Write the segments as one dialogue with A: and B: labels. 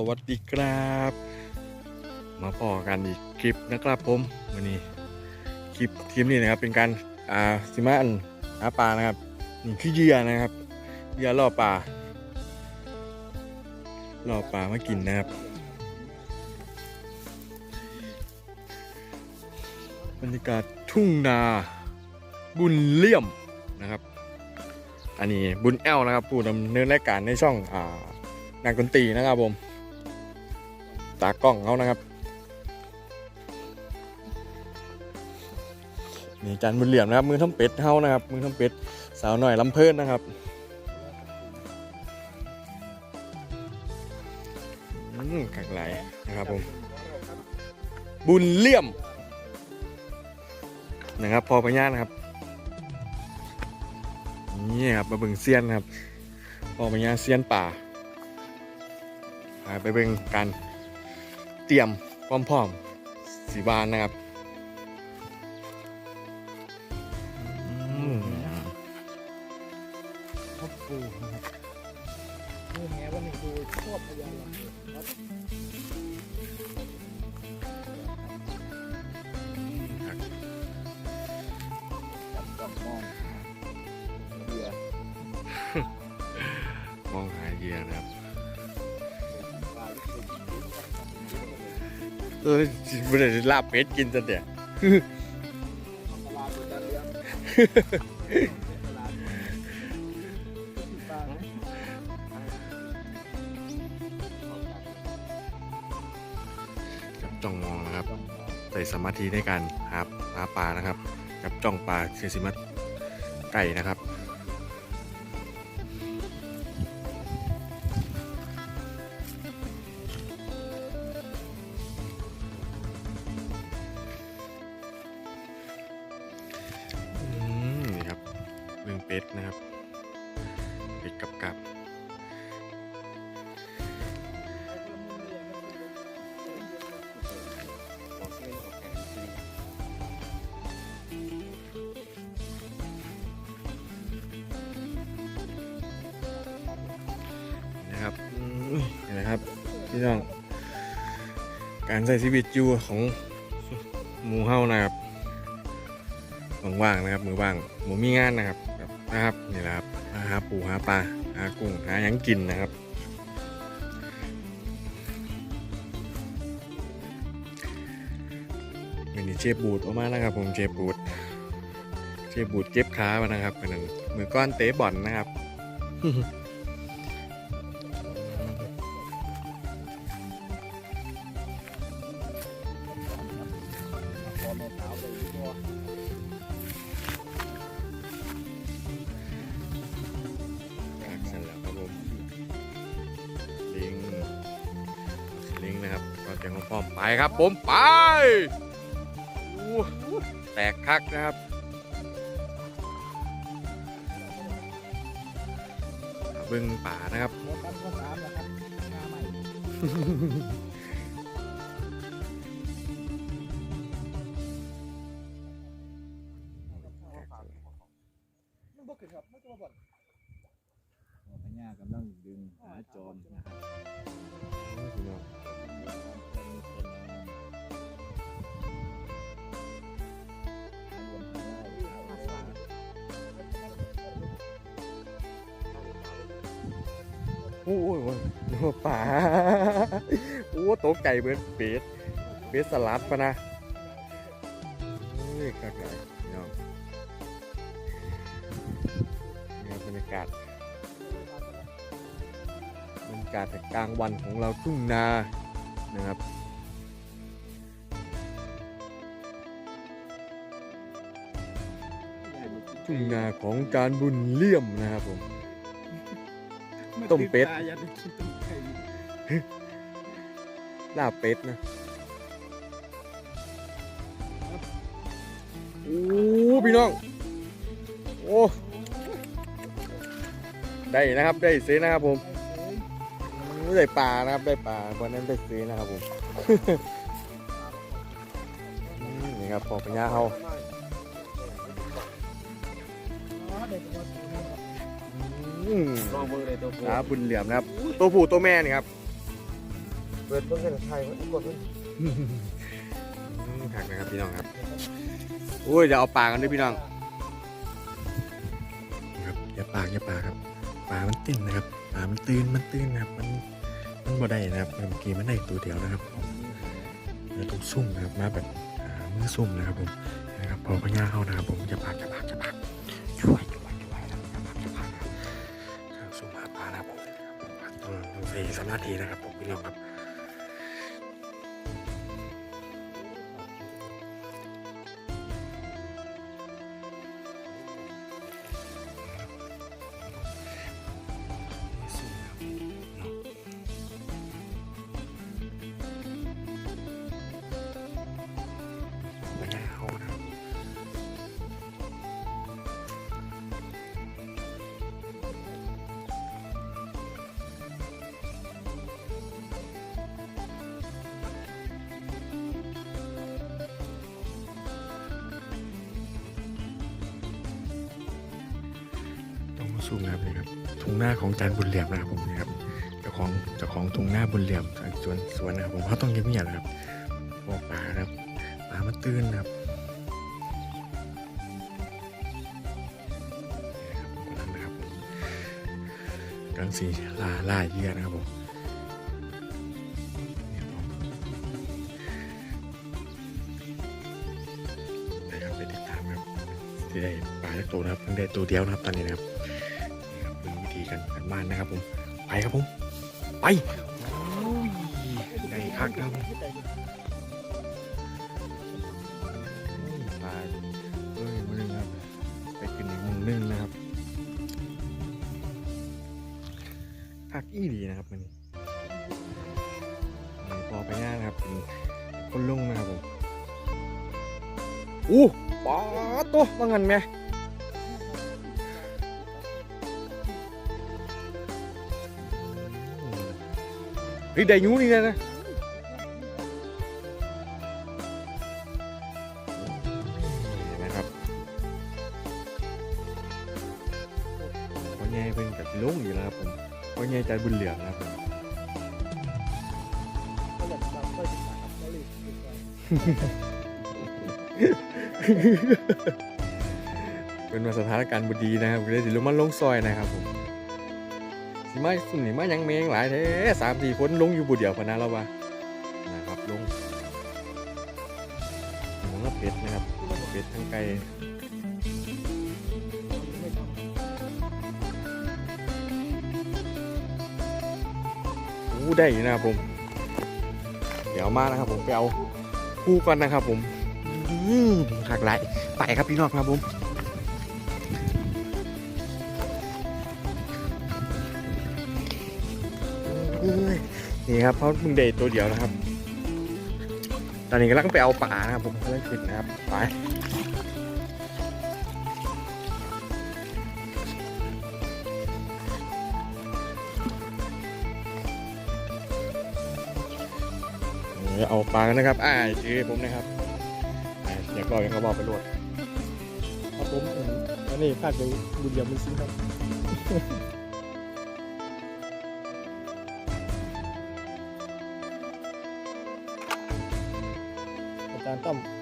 A: สวัสดีครับ มาพอกันอีกคลิปนะครับผมวันนี้คลิปทีมนี้นะครับเป็นการอ่าสิมาอันหาปลานะครับนี่คือเหยื่อนะครับเหยื่อล่อปลาล่อปลามากินนะครับบรรยากาศทุ่งนาบุญเลี่ยมนะครับ อันนี้บุญแอลนะครับผู้ดำเนินรายการในช่องอ่านางดนตรีนะครับผม ตากล้องเขานะครับนี่อาจารย์บุญเหลี่ยมนะครับ มือทำเป็ดเฮานะครับ มือทำเป็ดสาวหน่อยลำเพิ่นนะครับอืมขักไหลนะครับผมบุญเลี่ยม นะครับ พอพญานะครับนี่ครับมาเบิ่งเซียนครับพอมาญาเซียนป่าไปเบิ่งการ เตรียมพร้อมๆสีบานนะครับอืม
B: พ่อปู่นะครับนี่แม้ว่านี่ดูชอบพยานลำพูครับจับจ้องมองเรือ
A: มองหาเหยื่อนะครับ เออไม่ได้ลาบเป็ดกินซะเดี๋ยว
B: ปลาตัวจันเลี้ย
A: จับจ้องมองนะครับ ใส่สมาธิในการหาหาปลานะครับจับจ้องปลาเสียสิมาไก่นะครับ พี่น้อง การใช้ชีวิตอยู่ของหมูเฮานะครับว่างๆนะครับมือว่างหมูมีงานนะครับนะครับนี่แหละครับหาปูหาปลาหากุ้งหาหยังกินนะครับวันนี้เชฟบูดออกมานะครับ ผมเชฟบูดเชฟบูดเก็บขามานะครับเป็นมือก้อนเตะบอลนะครับ
B: ไป
A: ครับผมไปแตกคักนะครับบึงป่านะครับ
B: เมื่อกันก็สามแล้วครับมาใหม่มันบ่นครันจะมาบ่น
C: พญากำลังดึงหาจอมนะครับ
A: โอ้ยโอ้ยนึกว่าป่าโอ้โตะไก่เบิดเป็ดเป็ดสลัดปะนะนี่คักเลยพี่น้องนี่ครับบรรยากาศบรรยากาศกลางวันของเราทุ่งนานะครับทุ่งนาของการบุญเลี่ยมนะครับผม ต้มเป็ด
B: อย่าไปกินต้มไก่
A: ลาบเป็ดนะโอ้พี่น้อง โอ้ได้นะครับได้ซื้อนะครับผมโอ้ได้ปลานะครับได้ปลาวันนั้นได้ซื้อนะครับผม อืมนี่ครับพอปัญญาเขาอืม
C: ลองมือเลยตัว
A: นะบุญเหลี่ยมนะครับ ตัวผู้ตัวแม่นี่ครับ
B: เปิดเพิ่งกันไทยมันกดมัน
A: ผักนะครับพี่น้องครับอุ้ยเดี๋ยวเอาปลากันด้วยพี่น้องครับอย่าปากอย่าปากครับปลามันเต้นนะครับปลามันตื่นมันตื่นนะครับมันมันบ่ได้นะครับเมื่อกี้มันได้ตัวเดียวนะครับเราต้องซุ่มนะครับมาแบบหามือซุ่มนะครับผมนะครับพอพญาเข้านะครับผมจะปากจะปากจะปากช่วยช่วยช่วย ต้องต้องใส่สมาทีนะครับผมพี่น้องครับ ต้องมาสู้นะครับนี่ครับทุ่งหน้าของจันบุญเหลี่ยมนะครับผมนี่ครับเจ้าของเจ้าของทุ่งหน้าบุญเหลี่ยมสวนสวนนะครับผมเขาต้องเงียบๆนะครับพว่าป่านะครับปลามันตื่นนะครับนะครับกำลังสีล่าล่าเหยื่อนะครับผมนะครับไปติดตามครับที่ได้ปลาจากตัวนะครับเพิ่งได้ตัวเดียวนะครับตอนนี้นะครับ บ้านนะครับผม ไปครับผม ไปโอ้ยได้คักนะครับผมปลาเอ้ยมือนึงครับไปกินอีกมุมนึงนะครับคักอี้ดีนะครับมันพอไปง่ายนะครับเป็นคนลงนะครับผมอู้ปลาตัวว่างันไหม เฮ้ยได้ยูนี่นะนะนะครับพ่อใหญ่เพิ่นกับลุงอยู่แล้วครับผมพ่อใหญ่ใจบุญเหลืองนะครับผม
B: เป็
A: นว่าสถานการณ์บดีนะครับเลยสิลงมาลงซอยนะครับผม สิมาสุ่มนี่มายังเมงหลายแท้สามสี่คนลงอยู่บุเดียวพนนะแล้ววะนะครับลงหมูกระเป็ดนะครับเป็ดทั้งไก่อู้ได้อยู่นะครับผม เดี๋ยวมานะครับผมไปเอาคู่ก่อนนะครับผมหักไหลไปครับพี่น้องครับผม นี่ครับเพราะมึงเดทตัวเดียวนะครับ ตอนนี้กำลังไปเอาป่านะครับผมกำลังขึ้นนะครับไปเอาปลากันนะครับอ่าชื่อผมนะครับอ่าอยากบอกยังก็บอกไปโหลด
B: ครับผมอันนี้ภาคดยบุญเดียวมือซิงครับ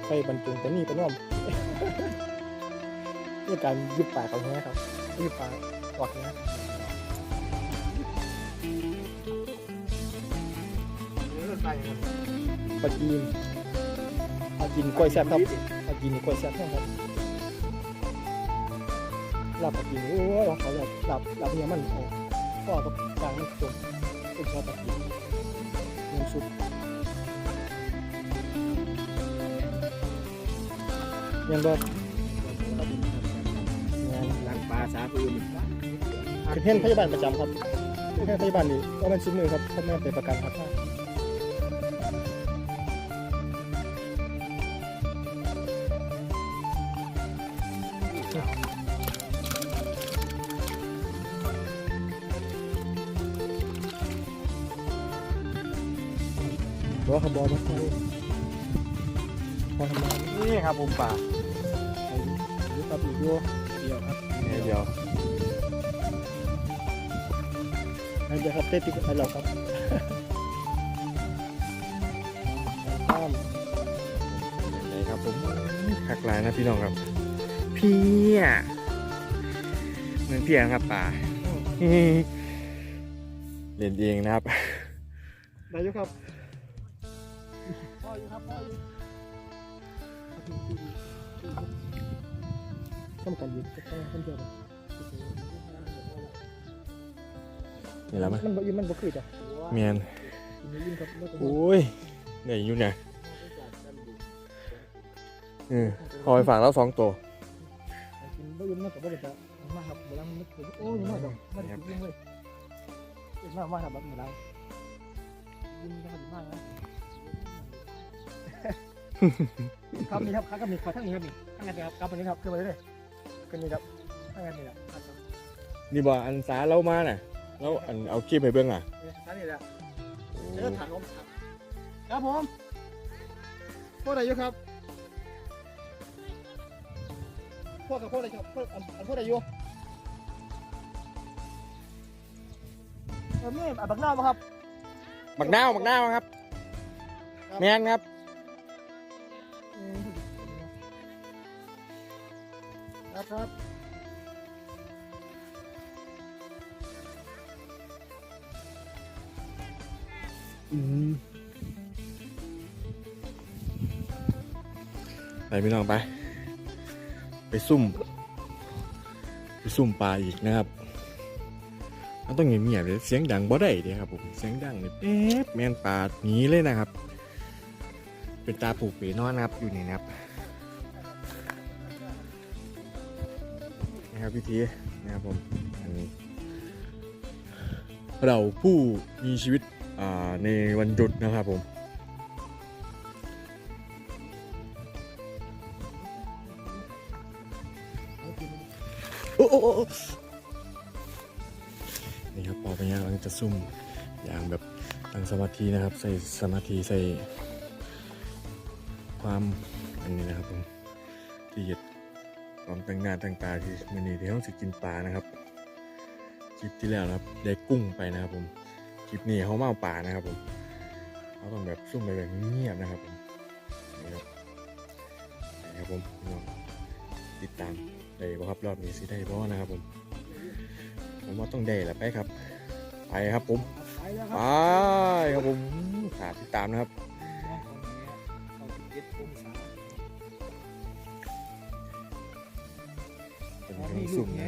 B: จารบรรจุแต่นี่เป็นว่าเรื่การยุบป่าเขาแง่ครับยุบป่าออกแง่ปลาจีนปลาจีนกล้วยแซ่บครับปลาจีนกล้วยแซ่บแห้งครับหลับปลาจีนโอ้ยเขาอยากหลับหลับเนี่ยมันออกก็กับกลางมันจมเป็นชอบปลาจีนเงินสุด เงินบ่งาน
C: ล้างปลาสาปืน
B: คือเพ่นพยาบาลประจำครับเพ่นพยาบาลนี่ก็เป็นชิ้นมือครับพ่อแม่เป็นประกันครับบอขบอกมาเขาพอทำงาน
A: นี่ครับผมป่าู่
B: เดียวครับ
A: เดียว
B: อันเดียวครับเต้ติดอันหรอครับข้ามนี่ครับ
A: ผมหักลายนะพี่น้องครับ เพียเหมือนเพียครับป่าเล่นเองนะครับ
B: ได้ยุครับพ่ออยู่ครับพ่ออยู่ ทำกันอยู่ก็ต้องคนเดียว
A: นี่แล้วมั้ย
B: มันบ่ยืนมันบ่คือจ้ะ
A: เมียน
B: มันยืนครับแล้วก็
A: โอ้ยไหนอยู่เนี่ยเออเอาไปฝากแล้วสองตัว
B: กินบ่ยืนมันก็บ่ได้จะมาครับเวลามันนึกถึงโอ้ยมาดอกมันยิงเลยมากมากครับแบบนี้แล้วยิงได้ดีมากนะครับนี่ครับครับมีขอทั้งนี้ครับนี่ทั้งนี้ครับครับวันนี้ครับขึ้นมาเลย ขึ้นนี่ครับทั้งนี้แหละ
A: นี่บ่อันสาเรามาน่ะแล้วอันเอาคลิปให้เบิ่งอะ
B: ทั้งนี้แหละเจอถังลมครับผมพ่อไหนอยู่ครับพ่อกับพ่อไหนครับพ่ออันพ่อไหนอยู่เออนี่อันบักหน้าป่ะครับ
A: บักนาวบักนาวครับ แมน
B: ครับ ครับ
A: อืมไปพี่น้องไป ไปซุ่ม ไปซุ่มปลาอีกนะครับมันต้องเงียบๆเลยเสียงดังบ่ได้เดียครับผมเสียงดังเนี่ยเอ๊ะแมนปลาหนีเลยนะครับ เป็นตาผูกเปนอนนะครับอยู่นี่นะครับ นะครับพิธีนะครับผมอันนี้เราผู้มีชีวิตในวันหยุดนะครับผมโอ้โอ้โอ้โอ้นี่ครับปอปัญญากำลังจะซุ่มอย่างแบบตั้งสมาธินะครับ ใส่สมาธิใส่ความอันนี้นะครับผม ความตั้งหน้าตั้งตาที่มันนี่ที่ต้องสิกินปลานะครับคลิปที่แล้วนะครับได้กุ้งไปนะครับผมคลิปนี้เขาเอาป่านะครับผมเขาต้องแบบซุ่มไปแบบเงียบนะครับผมนี่ครับนี่ครับผมพี่น้องติดตามได้บ่ครับรอบนี้สิได้บ่นะครับผมผมว่าต้องได้แหละไปครับ ไปครับผม
B: ไปครับ
A: ครับผมฝากติดตามนะครับ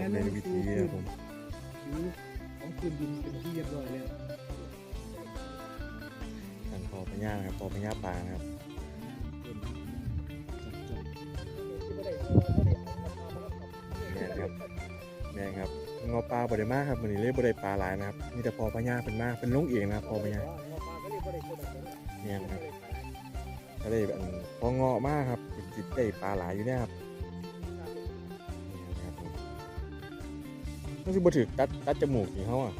A: งซุ่มนะครับในวิธีครับผม
B: ของคืนดินเป็นที่เรียบร้อยแล้ว
A: ทางพอพญาครับพอพญาปลานะครับแม่ครับแม่ครับงอปลาบ่ได้มากครับวันนี้เลยบ่ได้ปลาหลายนะครับมีแต่พอพญาเป็นมากเป็นลงเองนะครับพอพญาเนี่ยนะครับก็เลยแบบพองาะมากครับจิตได้ปลาหลายอยู่เนี่ยครับ มันคือบ่ถือตัดตัดจมูกนี่เขาอะ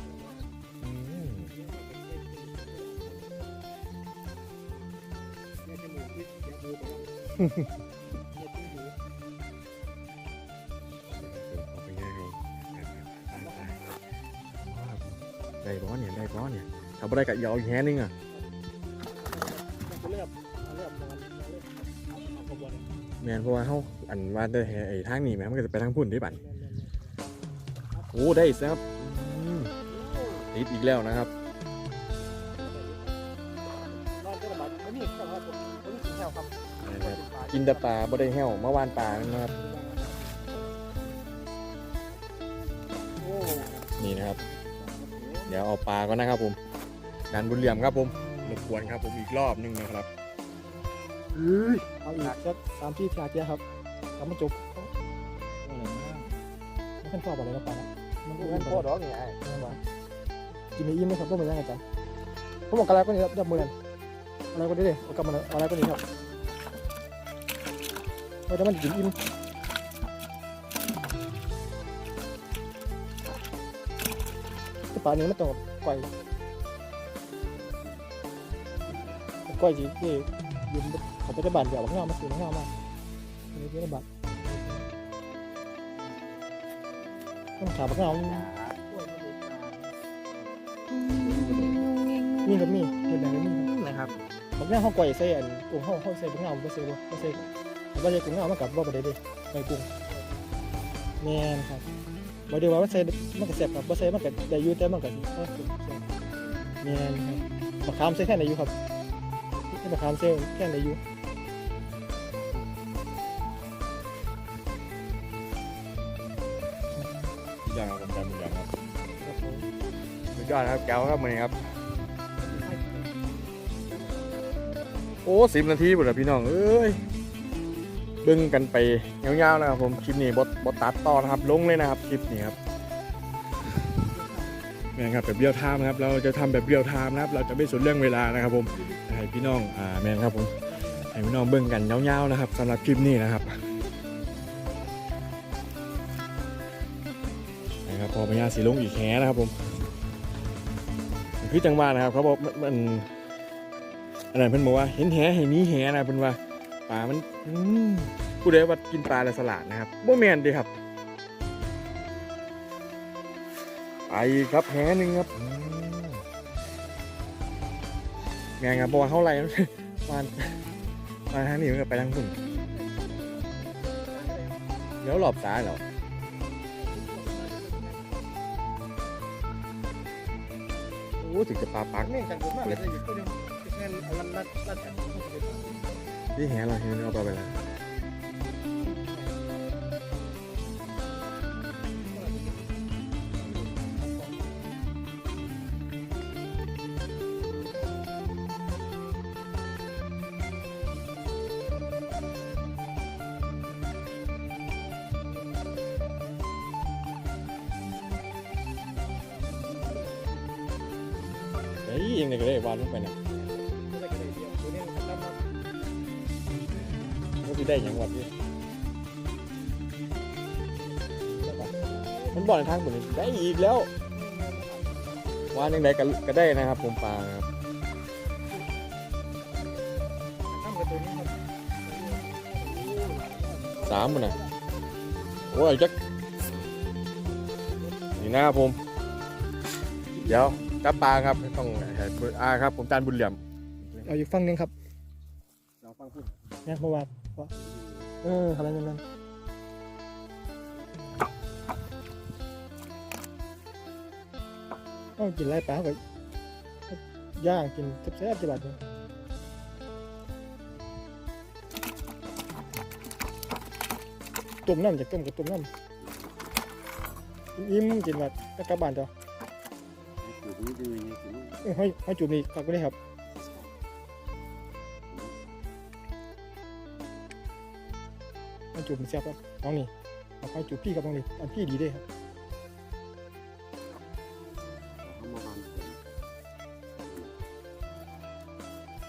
A: ได้บ้อนเนี่ยได้บ้อนเนี่ยถ้าบ่ได้ก็อย่าเอาอีกแฮนึงอะ
B: เลือกเลือกมันเลือกเอาขบวน
A: แมนเพราะว่าเขาอันว่าได้ไอ้ทางนี้แม่มันก็จะไปทางพุ่นที่บัน โอ้ได้อีกแล้วครับติดอีกแล้วนะครับ
B: นอนก็ระบาดไม่มีครับผมไม่มีแถวครับ
A: กินแต่ปลาบ่ได้แห้วเมื่อวานปลานะครับนี่นะครับ เดี๋ยวเอาปลาก่อนนะครับผมการบุญเหลี่ยมครับผมรบกวนครับผมอีกรอบหนึงนะครับ
B: เอาอีกสักสามที่ชาเทียครับกำมาจบ ขั้นตอบอะไรก็ไปนะมันก็
C: งั้น
B: ขั้น
C: พ่
B: ต
C: อ
B: อบ
C: ดอกนี่ไอ้
B: กินในอิ่มไหมครับต้องเป็นยังไงจ๊ะผมบอกอะไรก็นี่ครับดับมือกันอะไรก็ได้เลยเอากลับมาเอาอะไรก็นี่ครับเพราะถ้ามันกินอิ่มแต่ป่านนี้มันต้องก่อยก่อยจีนี่ยืมเขาไปได้บานเดี๋ยวบักเงามาซื้อบักเงามาอันนี้ได้บาน ต้องขาบักเงามีกับมีเห็นไหมมี
A: นะครับ
B: บักเงาเขาก่อยใส่อันกุ้งเขาเขาใส่บักเงาบ่ใส่บ่บ่ใส่ว่าใส่กุ้งเอามากับว่าบ่ได้เด้ใส่กุ้งแม่นครับบ่ได้ว่ามันใส่มันก็แซ่บครับบ่ใส่มันก็ได้อยู่แต่มันก็บ่แซ่บแม่นครับมะขามใส่แค่ไหนอยู่ครับมะขามใส่แค่ไหนอยู่
C: อ
A: ดครับแก้วครับมือนี้ครับ โอ้สิบนาทีหมดแล้วพี่น้องเอ้ยเบิ่งกันไปยาวๆนะครับผมคลิปนี้บดบดตัดต่อนะครับ ลงเลยนะครับคลิปนี้ครับนี่ครับแบบเรียลไทม์นะครับเราจะทำแบบเรียลไทม์นะครับ เราจะไม่สนเรื่องเวลานะครับผมให้พี่น้องอ่าแมนครับผมให้พี่น้องเบิ่งกันยาวๆนะครับสำหรับคลิปนี้นะครับนะครับพอพญาสีลงอีกแหนะครับผม คือจังหวะนะครับ เขาบอกมันอันนั้นเพิ่นบอกว่าเห็นแหให้มีแหนะเพิ่นว่าปลามันอืมผู้ใดว่ากินปลาแล้วสลัดนะครับบ่แม่นด้ครับไปครับแหหนึงครับอืมแม่นครับเพราะว่าเฮาไล่มันมันมาทางนี้มันก็ไปทางพุ่นเดี๋ยวหลอบซ้ายเหรอ อ้ถึงจะปลาปัก
B: แม่งกันมากเลยอยู่ตัวเดียวแม่นอันนั้นรัดรัดกัน
A: นี่แหเราเห็นเอาปลาไปแล้ว เฮ้ยยังไงก็ได้วาดลงไปนะก็คือได้ยังวัดนี่มันบอกในทางผมนี่ได้อีกแล้ววาดยังไงก็ได้นะครับ ผมปลาครับสามมันนะโอ้ยจักนี่นะครับผม เดี๋ยว จับปลาครับต้องให้อาครับ ผมจานบุญเหลี่ยม
B: เอาอยู่ฝั่งนึงครับ
C: เราฟังพูด
B: เนี่ยเมื่อวานว่าเอออะไรนั่นนั่นต้องกินไรปลาไปย่างกินแซ่บๆจีบัดเนี่ยต้มน้ำจากต้มกับต้มน้ำยิ้มกินแบบกลับานจ้ะ
C: อ ยู่นี่ดูอย่างนี้ถึง
B: เอ้ยให้ให้จุ่มนี่กลับไปเลยครับให้จุ่มแซ่บครับน้องนี่เอาให้จุ่มพี่กับน้องนี่อันพี่ดีเด้ครับ
C: เขามาบาน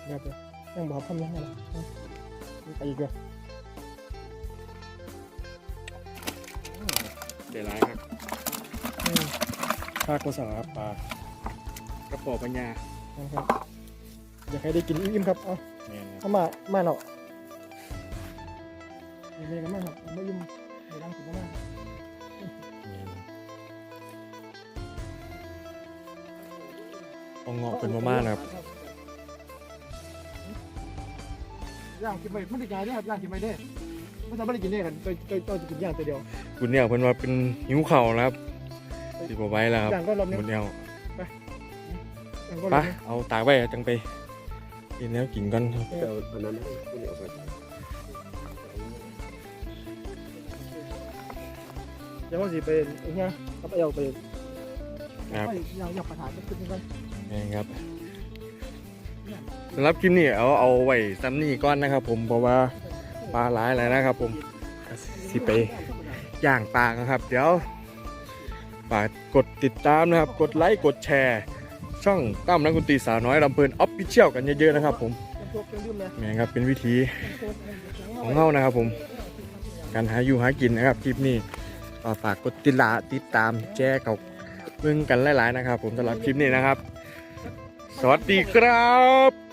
B: แบบเลยยังบอกทำยังไงล่ะไปอีกเลย
A: เดี๋ยวร้ายครับ ภาคภาษาครับปลากระป๋ อปัญญา
B: นะครับอยากให้ได้กินอิ่มๆครับเอา
A: แม่นครับ
B: เข้ามามาเนาะนี่เลยกันมากครับไม่อิ่มเดี๋ยวดังกินมาก
A: แม่นต้องเงาะเป็นมากๆนะครับ
B: ย่างกินไปไม่ได้กินได้ครับย่างกินไปได้ไม่ทำไม่ได้กินได้กันตัวตัวตัวจะกินย่างตัวเดียว
A: คุณเนี่ยเพิ่นว่าเป็นหิวเข่าวนะครับสิบไว้แล้วครับ
B: ย่างก็รอบนึง
A: คุณเนี่ย
B: ย่างก็ร
A: ไป
B: อบนึง
A: เอาตากไว้จังไปกินแล้วกินกันครับ
C: เดี๋ยวอันนั้นคุณเอาไป
B: เดี๋ยวว่าสิไปเอาเนี่ยกับเอาไป
A: ครับ
B: ไปย่างย่างประทานก็ขึ้นกัน
A: นี่ครับสำหรับคลิปนี้เอาเอาไว้ซ้ำนี่ก้อนนะครับ ผมเพราะว่าปลาหลายแล้วนะครับ ผมสิไปย่างปลานะครับ เดี๋ยวฝากกดติดตามนะครับ กดไลค์กดแชร์ ช่องตั้มนักดนตรีสาวน้อยลำเพลินออฟฟิเชียลกันเยอะๆนะครับ ผม
B: เป็นพวกเครื่องดื่มนะ
A: นี่ครับเป็นวิธีของเฮานะครับ ผม การหาอยู่หากินนะครับคลิปนี้ก็ฝากกดติดละติดตามแจ้กับมึงกันหลายๆนะครับ ผมสำหรับคลิปนี้นะครับ สวัสดีครับ